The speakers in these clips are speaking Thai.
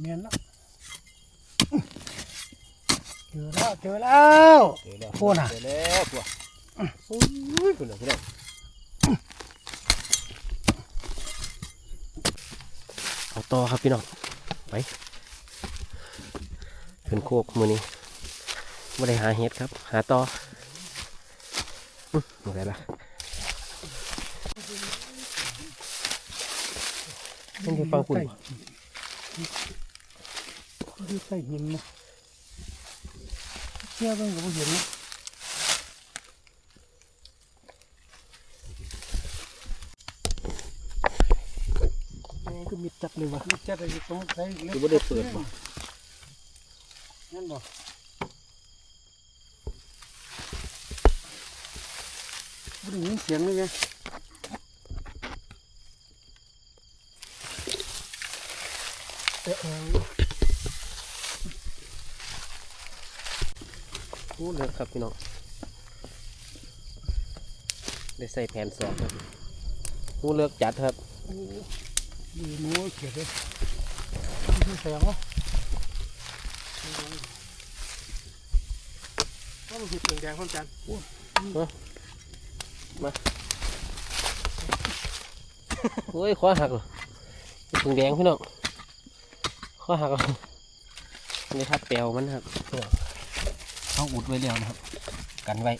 เมียนแล้วเจอแล้วเจอแล้วเจอแล้วพูดน่ะเจอแล้วพวกโอ้ยคุณน่ะพี่น้องเอาต่อครับพี่น้องไปขึ้นโคกมือนี้ไม่ได้หาเห็ดครับ หาต่ออื้ออะไรล่ะ มันอยู่ฟังคุณบ่อยู่ใต้หินนะเชื่อเบิ่งก็บ่เห็นนะแม่งก็มีจับเลยวะมีจับอะไรตรงใส่เล็คือไม่ได้เปิดบ่นั่นบ่บ่ได้ยินเสียงเลยไงเออเออ พูดเลยครับพี่น้องได้ใส่แผ่นสองครับพูดเลือกจัดครับดูหนูเขียดเลยดูแสงวะก็มันผิดแดงๆพร้อมกันเฮ้ยข้อหักเหรอถึงแดงพี่น้องข้อหักเหรอนี่ทัดแปลวมันครับ เขาอุดไว้แล้วนะครับ กันไว้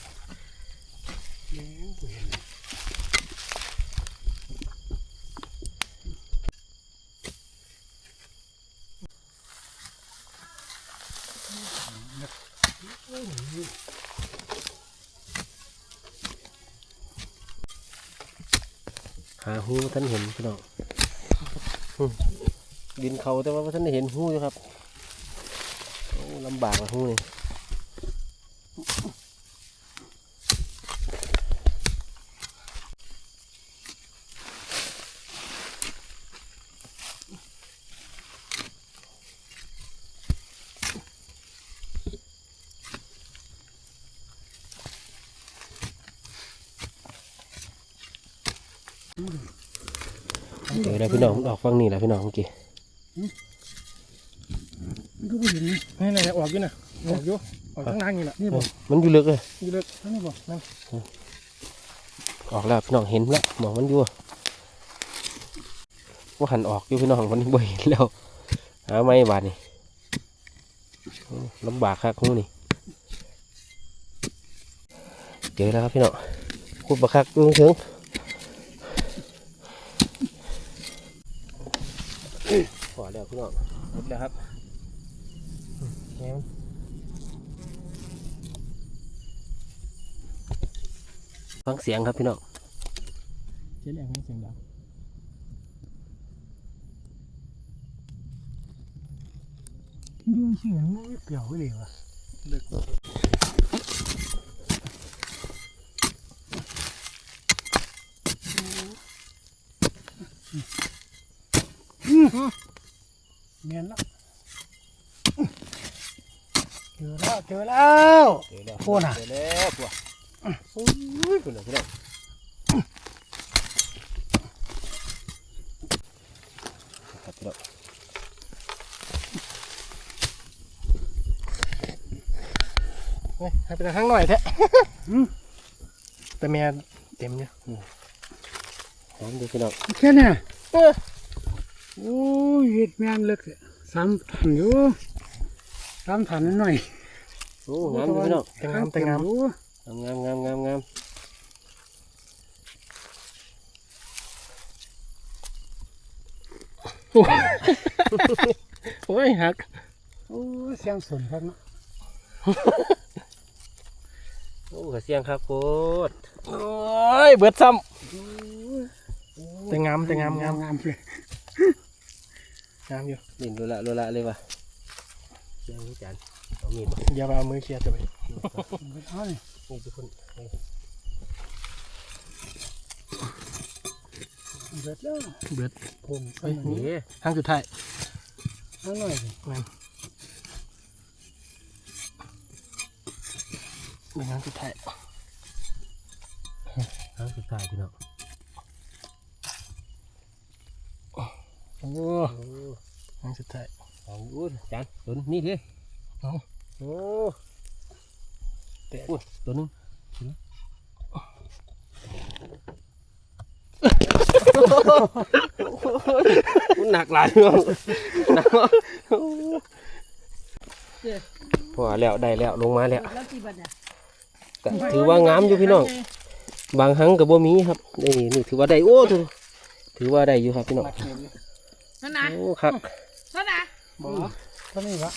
หาหูบ่ท่านเห็นพี่น้องดินเขาแต่ว่าท่านได้เห็นหูอยู่ครับลำบากละหูนี่ เจอแล้วพี่น้องมันออกฟังนี่แหละพี่น้องเมื่อกี้มันก็บ่เห็นนี่นี่ไหนๆออกอยู่น่ะออกอยู่ ออกข้างล่างนี่น่ะนี่บ่มันอยู่ลึกเลยนี่เลยนี่บ่นั่นออกแล้วพี่น้องเห็นแล้วมองมันอยู่ว่าหันออกอยู่พี่น้องมันบ่เห็นแล้วหาไม่บาดนี่โอ้ลำบากครับคู่นี่เจอแล้วครับพี่น้องขุดบักคักดูถึงพอแล้วพี่น้องหมดแล้วครับแห ฟังเสียงครับพี่น้องเสียงแรงเสียงดังดูเสียงมันไม่เปรี้ยวเลยวะเด็กเมียนแล้วเจอแล้วเจอแล้วเจอแล้วพูดน่ะเจอแล้วพวก โอ้ยคุณน่ะพี่น้องครับพี่น้องเฮ้ยให้ไปทางข้างหน่อยแท้แต่เมียเต็มเนี่ยหอมดีพี่น้องแค่เนี่ยโอ้ยเห็ดแมนเล็กเลยสามถันอยู่สามถันหน่อยโอ้งามดีพี่น้องแต่งามแต่งาม งามงามงามงามโอ้ยหักโอ้ยเสียงสนครับเนาะโอ้กระเสียงครับโคตรโอ้ยเบิดซ้ำแต่งามแต่งามงามงามเลยงามอยู่นี่โลละโลละเลยว่ะ เสียงนี่จานเอามีดมาอย่าไปเอามือเคลียร์จะไปเอาเลยนี่ทุกคนนี่เบิดแล้วเบิดผมเฮ้ยนี่นี่ทางสุดท้ายเอาหน่อยสิเป็นทางสุดท้ายทางสุดท้ายพี่น้องอ้อันสุดท้าย เอาอุ้ยจานตัวนึงนี่เด้เอาโอ้อุ้ยตัวนึงมันหนักหลายเนาะหนักเนาะพอแล้วได้แล้วลงมาแล้วแล้วกี่บาทเนี่ยก็ถือว่างามอยู่พี่น้องบางครั้งกับบ่มีครับนี่นี่ถือว่าได้โอ้ถือถือว่าได้อยู่ครับพี่น้องมาเข็มนั่นนะโอ้ครับนั่นนะ บ่เท่านี้วะ